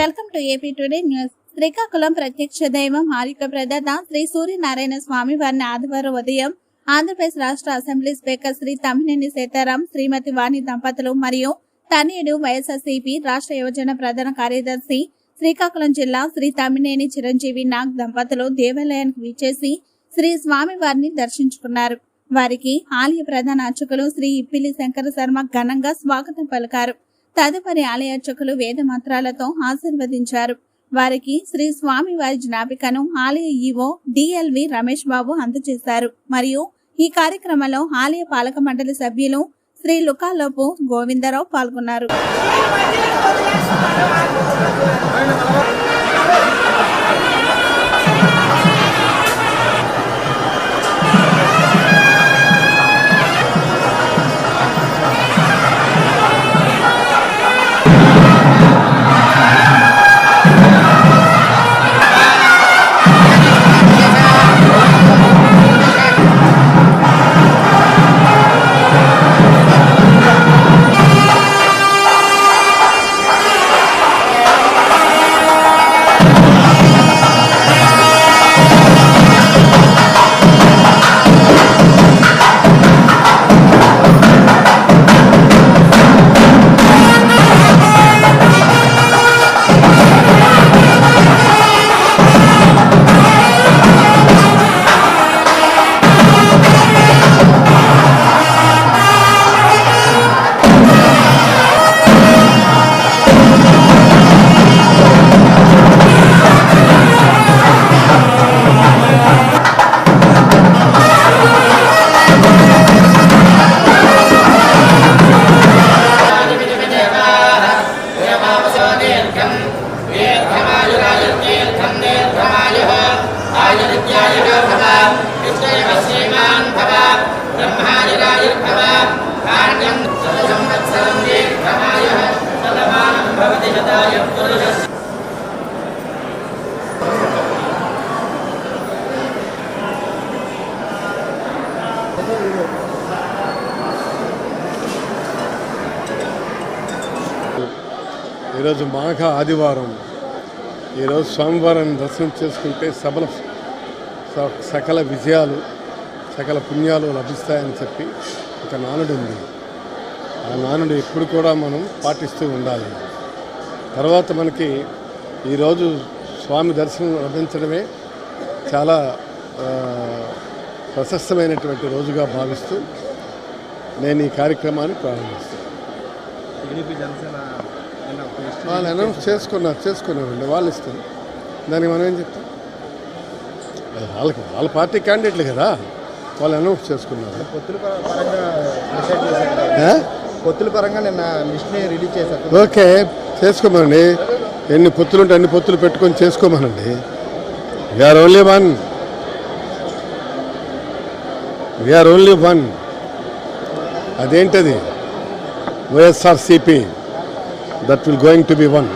Welcome to AP today news. Srikakulam ప్రత్యక్ష దైవం ఆరిక ప్రదాత శ్రీ సూర్యనారాయణ స్వామి వారిని ఆదివారం ఉదయం ఆంధ్రప్రదేశ్ రాష్ట్ర అసెంబ్లీ స్పీకర్ శ్రీ తమ్మినేని సీతారాం శ్రీమతి వాణి దంపతులు మరియు తనయుడు వైఎస్ఆర్సీపీ రాష్ట్ర యువజన ప్రధాన కార్యదర్శి శ్రీకాకుళం జిల్లా శ్రీ తమ్మినేని చిరంజీవి నాగ్ దంపతులు దేవాలయానికి విచ్చేసి శ్రీ స్వామి వారిని దర్శించుకున్నారు. వారికి ఆలయ ప్రధాన అర్చకులు శ్రీ ఇప్పిలి శంకర శర్మ ఘనంగా స్వాగతం పలికారు. తదుపరి ఆలయార్చకులు వేదమంత్రాలతో వేద ఆశీర్వదించారు. వారికి శ్రీ స్వామి వారి జ్ఞాపికను ఆలయ ఈవో డిఎల్వి రమేష్ బాబు అందజేశారు. మరియు ఈ కార్యక్రమంలో ఆలయ పాలక మండలి సభ్యులు శ్రీ లుకాలోపు గోవిందరావు పాల్గొన్నారు. ఈరోజు మాఘ ఆదివారం. ఈరోజు స్వామివారిని దర్శనం చేసుకుంటే సబల స- సకల విజయాలు సకల పుణ్యాలు లభిస్తాయని చెప్పి ఒక నానుడు ఉంది ఆ నానుడు ఎప్పుడు కూడా మనం పాటిస్తూ ఉండాలి. తర్వాత మనకి ఈరోజు స్వామి దర్శనం లభించడమే చాలా ప్రశస్తమైనటువంటి రోజుగా భావిస్తూ నేను ఈ కార్యక్రమాన్ని ప్రారంభిస్తాను. వాళ్ళు అనౌన్స్ చేసుకున్నారు చేసుకున్నారండి వాళ్ళు ఇస్తారు దానికి మనం ఏం చెప్తాం? వాళ్ళకి వాళ్ళ పార్టీ క్యాండిడేట్లు కదా వాళ్ళు అనౌన్స్ చేసుకున్నారు. పొత్తుల పరంగా పరంగా నిన్న లిస్ట్ని రిలీజ్ చేశారు. ఓకే చేసుకోమనండి. ఎన్ని పొత్తులు ఉంటే అన్ని పొత్తులు పెట్టుకొని చేసుకోమనండి. We are only one we are only one అదేంటది? YSRCP that will going to be one